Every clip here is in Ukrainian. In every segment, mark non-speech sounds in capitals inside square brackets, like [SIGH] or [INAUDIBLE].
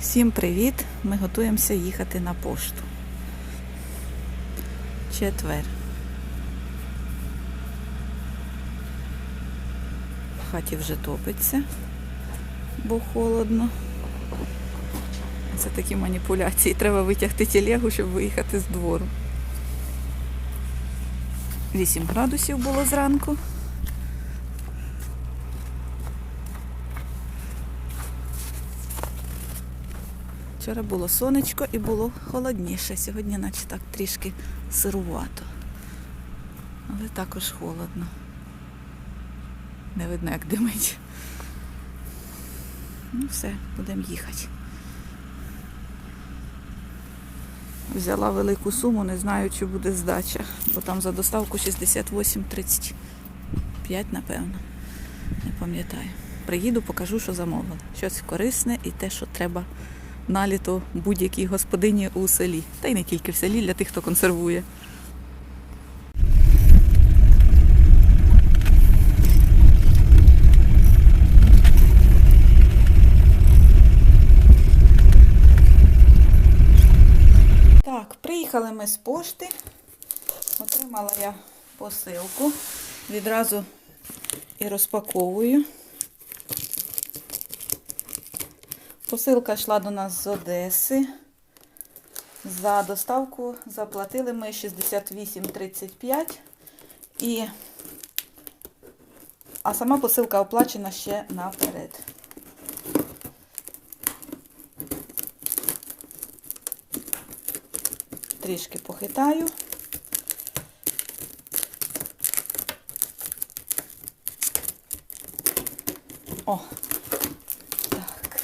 Всім привіт! Ми готуємося їхати на пошту. Четвер. В хаті вже топиться, бо холодно. Це такі маніпуляції. Треба витягти телегу, щоб виїхати з двору. 8 градусів було зранку. Вчора було сонечко і було холодніше. Сьогодні, наче так трішки сирувато. Але також холодно. Не видно, як димить. Ну все, будемо їхати. Взяла велику суму, не знаю, чи буде здача, бо там за доставку 68,35, напевно. Не пам'ятаю. Приїду, покажу, що замовила. Щось корисне і те, що треба на літо будь-якій господині у селі. Та й не тільки в селі, для тих, хто консервує. Так, приїхали ми з пошти. Отримала я посилку. Відразу і розпаковую. Посилка йшла до нас з Одеси. За доставку заплатили ми 68,35 і а сама посилка оплачена ще наперед. Трішки похитаю. О, так.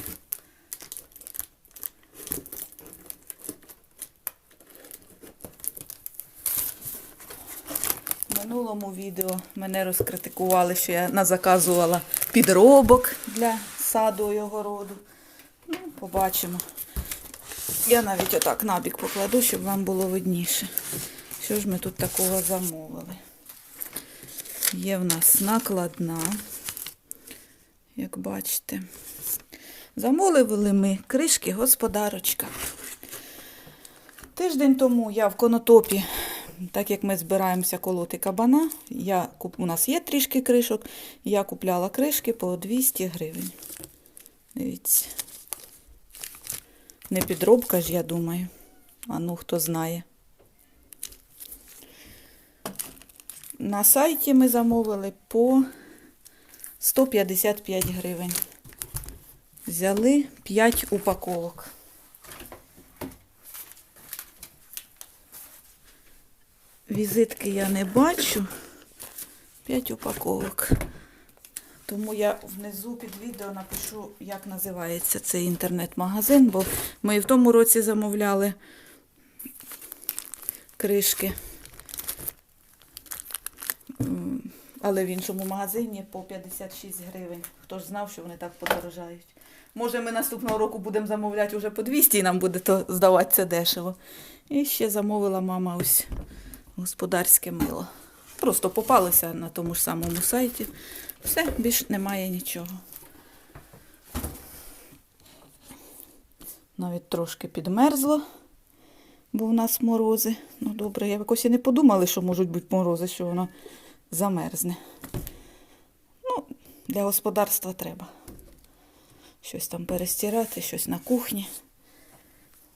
В минулому відео мене розкритикували, що я назаказувала підробок для саду і огороду. Ну, побачимо. Я навіть отак набік покладу, щоб вам було видніше. Що ж ми тут такого замовили? Є в нас накладна, як бачите. Замовили ми кришки господарочка. Тиждень тому я в конотопі, так як ми збираємося колоти кабана, я, у нас є трішки кришок, я купляла кришки по 200 гривень. Дивіться. Не підробка ж, я думаю. А ну, хто знає. На сайті ми замовили по 155 гривень. Взяли 5 упаковок. Візитки я не бачу. 5 упаковок. Тому я внизу під відео напишу, як називається цей інтернет-магазин, бо ми і в тому році замовляли кришки. Але в іншому магазині по 56 гривень. Хто ж знав, що вони так подорожають. Може, ми наступного року будемо замовляти вже по 200 і нам буде то здаватися дешево. І ще замовила мама ось господарське мило. Просто попалися на тому ж самому сайті. Все, більш немає нічого. Навіть трошки підмерзло, бо в нас морози. Ну добре, я якось і не подумала, що можуть бути морози, що воно замерзне. Ну, для господарства треба. Щось там перестирати, щось на кухні.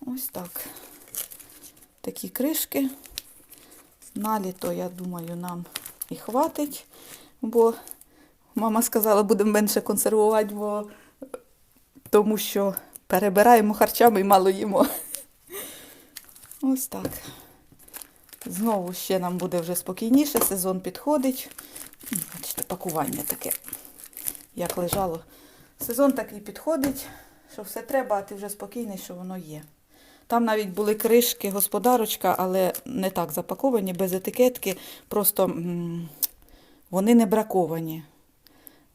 Ось так. Такі кришки. На літо, я думаю, нам і хватить, бо мама сказала, будемо менше консервувати, бо тому що перебираємо харчами і мало їмо. [LAUGHS] Ось так. Знову ще нам буде вже спокійніше, сезон підходить. Бачите, пакування таке, як лежало. Сезон такий підходить, що все треба, а ти вже спокійний, що воно є. Там навіть були кришки, господарочка, але не так запаковані, без етикетки. Просто вони не браковані.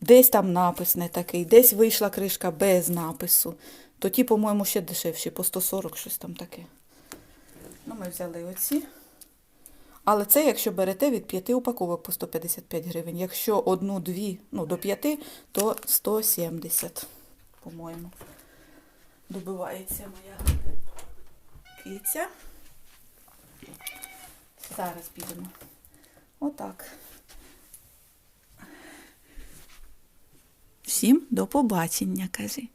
Десь там напис не такий, десь вийшла кришка без напису. То ті, по-моєму, ще дешевші, по 140 щось там таке. Ну, ми взяли оці. Але це, якщо берете від 5 упаковок по 155 гривень. Якщо одну-дві, ну, до 5, то 170, по-моєму. добивається моя киця. Зараз підемо. Отак. Всім до побачення, кажи.